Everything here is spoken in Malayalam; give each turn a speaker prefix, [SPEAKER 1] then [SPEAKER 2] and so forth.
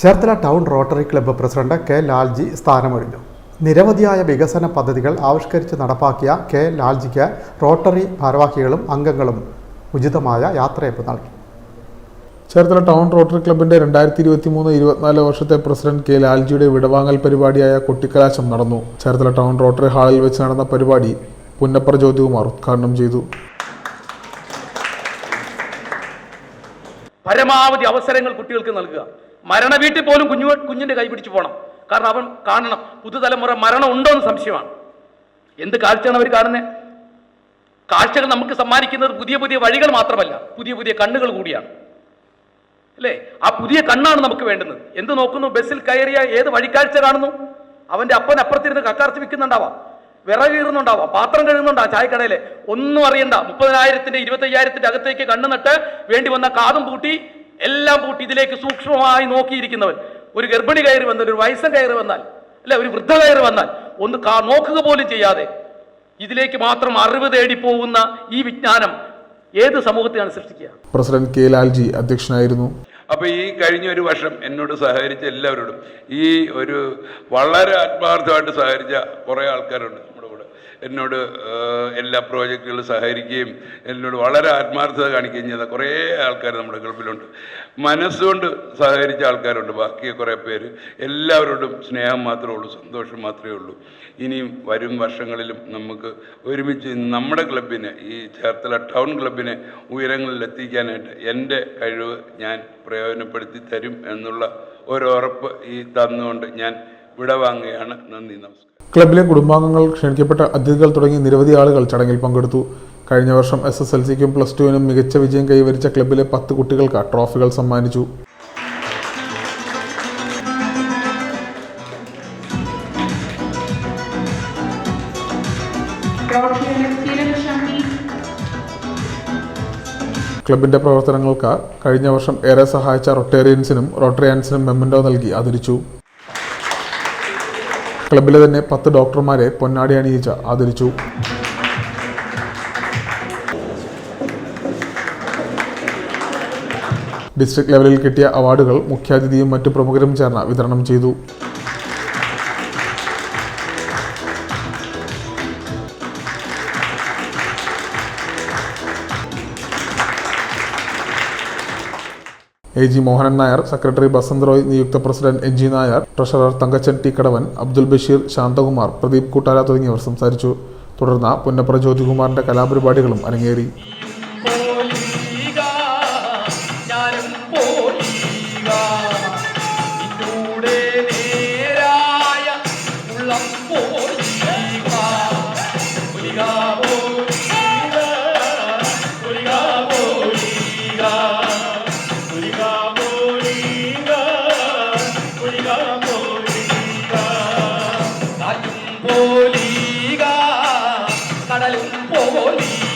[SPEAKER 1] Cherthala town rotary club president K Lalji സ്ഥാനമൊഴിഞ്ഞു. നിരവധിയായ വികസന പദ്ധതികൾ ആവിഷ്കരിച്ച് നടപ്പാക്കിയ കെ ലാൽജിക്ക് റോട്ടറി ഭാരവാഹികളും അംഗങ്ങളും ഉചിതമായ യാത്രയപ്പ് നൽകി.
[SPEAKER 2] ചേർത്തല ടൗൺ റോട്ടറി ക്ലബിന്റെ രണ്ടായിരത്തി ഇരുപത്തി മൂന്ന് ഇരുപത്തിനാല് വർഷത്തെ പ്രസിഡന്റ് കെ ലാൽജിയുടെ വിടവാങ്ങൽ പരിപാടിയായ കൊട്ടിക്കലാശം നടന്നു. ചേർത്തല ടൗൺ റോട്ടറി ഹാളിൽ വെച്ച് നടന്ന പരിപാടി പുന്നപ്പറ ജ്യോതികുമാർ ഉദ്ഘാടനം ചെയ്തു.
[SPEAKER 3] പരമാവധി അവസരങ്ങൾ കുട്ടികൾക്ക് നൽകുക. മരണ വീട്ടിൽ പോലും കുഞ്ഞു കുഞ്ഞിന്റെ കൈ പിടിച്ചു പോകണം. കാരണം അവൻ കാണണം. പുതുതലമുറ മരണം ഉണ്ടോ എന്ന് സംശയമാണ്. എന്ത് കാഴ്ചയാണ് അവർ കാണുന്നത് കാഴ്ചകൾ നമുക്ക് സമ്മാനിക്കുന്നത് പുതിയ പുതിയ വഴികൾ മാത്രമല്ല. പുതിയ പുതിയ കണ്ണുകൾ കൂടിയാണ്. അല്ലേ? ആ പുതിയ കണ്ണാണ് നമുക്ക് വേണ്ടുന്നത്. എന്ത് നോക്കുന്നു? ബസ്സിൽ കയറിയ ഏത് വഴിക്കാഴ്ച കാണുന്നു? അവന്റെ അപ്പൻ അപ്പുറത്തിരുന്ന് കക്കാർച്ച് വിൽക്കുന്നുണ്ടാവാം. വിറകീറുന്നുണ്ടാവാം പാത്രം കഴുകുന്നുണ്ടാവും ചായക്കടയിലെ. ഒന്നും അറിയണ്ട. മുപ്പതിനായിരത്തിന്റെ ഇരുപത്തയ്യായിരത്തിന്റെ അകത്തേക്ക് കണ്ണു നട്ട് വേണ്ടി വന്ന കാതും പൂട്ടി എല്ലാം പൂട്ടി ഇതിലേക്ക് സൂക്ഷ്മമായി നോക്കിയിരിക്കുന്നവൻ. ഒരു ഗർഭിണി കയറി വന്നാൽ ഒരു വയസ്സൻ കയറി വന്നാൽ അല്ല ഒരു വൃദ്ധ കയറി വന്നാൽ ഒന്ന് കാ- നോക്കുക പോലും ചെയ്യാതെ ഇതിലേക്ക് മാത്രം അറിവ് തേടി പോകുന്ന ഈ വിജ്ഞാനം ഏത് സമൂഹത്തെയാണ് സൃഷ്ടിക്കുക?
[SPEAKER 2] പ്രസിഡന്റ് കെ ലാൽജി അധ്യക്ഷനായിരുന്നു.
[SPEAKER 4] അപ്പോൾ ഈ കഴിഞ്ഞ ഒരു വർഷം എന്നോട് സഹകരിച്ച എല്ലാവരോടും ഈ ഒരു വളരെ ആത്മാർത്ഥമായിട്ട് സഹകരിച്ച കുറേ ആൾക്കാരുണ്ട്. എന്നോട് എല്ലാ പ്രോജക്റ്റുകളിലും സഹകരിക്കുകയും എന്നോട് വളരെ ആത്മാർത്ഥത കാണിക്കുകയും ചെയ്ത കുറേ ആൾക്കാർ നമ്മുടെ ഗൾഫിലുണ്ട്. മനസ്സുകൊണ്ട് സഹകരിച്ച ആൾക്കാരുണ്ട് ബാക്കി കുറേ പേര്. എല്ലാവരോടും സ്നേഹം മാത്രമേ ഉള്ളൂ സന്തോഷം മാത്രമേ ഉള്ളൂ. ഇനിയും വരും വർഷങ്ങളിലും നമുക്ക് ഒരുമിച്ച് നമ്മുടെ ക്ലബിനെ ഈ ചേർത്തല ടൗൺ ക്ലബിനെ ഉയരങ്ങളിൽ എത്തിക്കാനായിട്ട് എന്റെ കഴിവ് ഞാൻ പ്രയോജനപ്പെടുത്തി തരും എന്നുള്ള ഒരു ഉറപ്പ് ഈ തന്നുകൊണ്ട് ഞാൻ വിടവാങ്ങുകയാണ്. നന്ദി നമസ്കാരം.
[SPEAKER 2] ക്ലബിലെ കുടുംബാംഗങ്ങൾ ക്ഷണിക്കപ്പെട്ട അതിഥികൾ തുടങ്ങി നിരവധി ആളുകൾ ചടങ്ങിൽ പങ്കെടുത്തു. കഴിഞ്ഞ വർഷം എസ് എസ് എൽ സിക്കും പ്ലസ് ടുവിനും മികച്ച വിജയം കൈവരിച്ച ക്ലബിലെ പത്ത് കുട്ടികൾക്ക് ട്രോഫികൾ സമ്മാനിച്ചു. ക്ലബിന്റെ പ്രവർത്തനങ്ങൾക്ക് കഴിഞ്ഞ വർഷം ഏറെ സഹായിച്ച റൊട്ടേറിയൻസിനും റോട്ടറിയൻസിനും മെമ്മൻഡോ നൽകി ആദരിച്ചു. ക്ലബിലെ തന്നെ പത്ത് ഡോക്ടർമാരെ പൊന്നാടി അണിയിച്ച് ആദരിച്ചു. ഡിസ്ട്രിക്ട് ലെവലിൽ കിട്ടിയ അവാർഡുകൾ മുഖ്യാതിഥിയും മറ്റു പ്രമുഖരും ചേർന്ന് വിതരണം ചെയ്തു. A G Mohanan Nair secretary Basanth Roy നിയുക്ത president N G Nair treasurer Thankachan T Kadavan Abdul Basheer Santhakumar Pradeep Koottara തുടങ്ങിയവർ സംസാരിച്ചു. തുടർന്ന് പുന്നപ്ര ജ്യോതികുമാറിന്റെ കലാപരിപാടികളും അരങ്ങേറി.
[SPEAKER 3] పోలీగా కడలు పోలీ